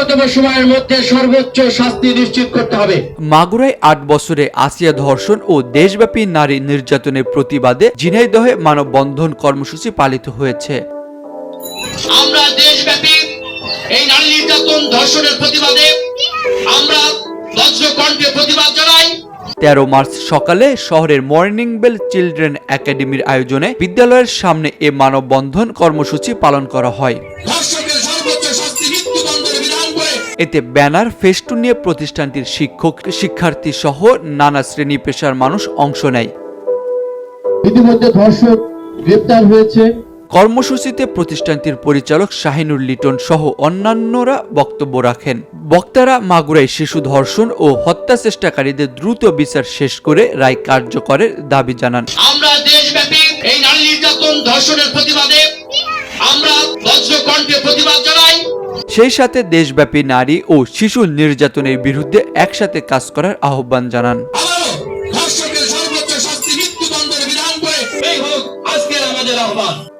দ্রুততম সময়ের মধ্যে সর্বোচ্চ শাস্তি নিশ্চিত করতে হবে। মাগুরায় আট বছরে আসিয়া ধর্ষণ ও দেশব্যাপী নারী নির্যাতনের প্রতিবাদে ঝিনাইদহে মানববন্ধন কর্মসূচি পালিত হয়েছে। আমরা দেশব্যাপী এই নারী নির্যাতন ধর্ষণের প্রতিবাদে আমরা বজ্র কণ্ঠে প্রতিবাদ জানাই। তেরো মার্চ সকালে শহরের মর্নিং বেল চিলড্রেন একাডেমির আয়োজনে বিদ্যালয়ের সামনে এ মানববন্ধন কর্মসূচি পালন করা হয়। এতে ব্যানার ফেস্টুন নিয়ে প্রতিষ্ঠানটির শিক্ষক শিক্ষার্থী সহ নানা শ্রেণি পেশার মানুষ অংশ নেয়। ইতিমধ্যে ধর্ষক গ্রেপ্তার হয়েছে। কর্মসূচিতে প্রতিষ্ঠানটির পরিচালক শাহিনুর লিটন সহ অন্যান্যরা বক্তব্য রাখেন। বক্তারা মাগুরায় শিশু ধর্ষণ ও হত্যা চেষ্টাকারীদের দ্রুত বিচার শেষ করে রায় কার্যকরের দাবি জানান। আমরা দেশব্যাপী এই নারী নির্যাতন ধর্ষণের প্রতিবাদে সেই সাথে দেশব্যাপী নারী ও শিশু নির্যাতনের বিরুদ্ধে একসাথে কাজ করার আহ্বান জানান। আহ্বান।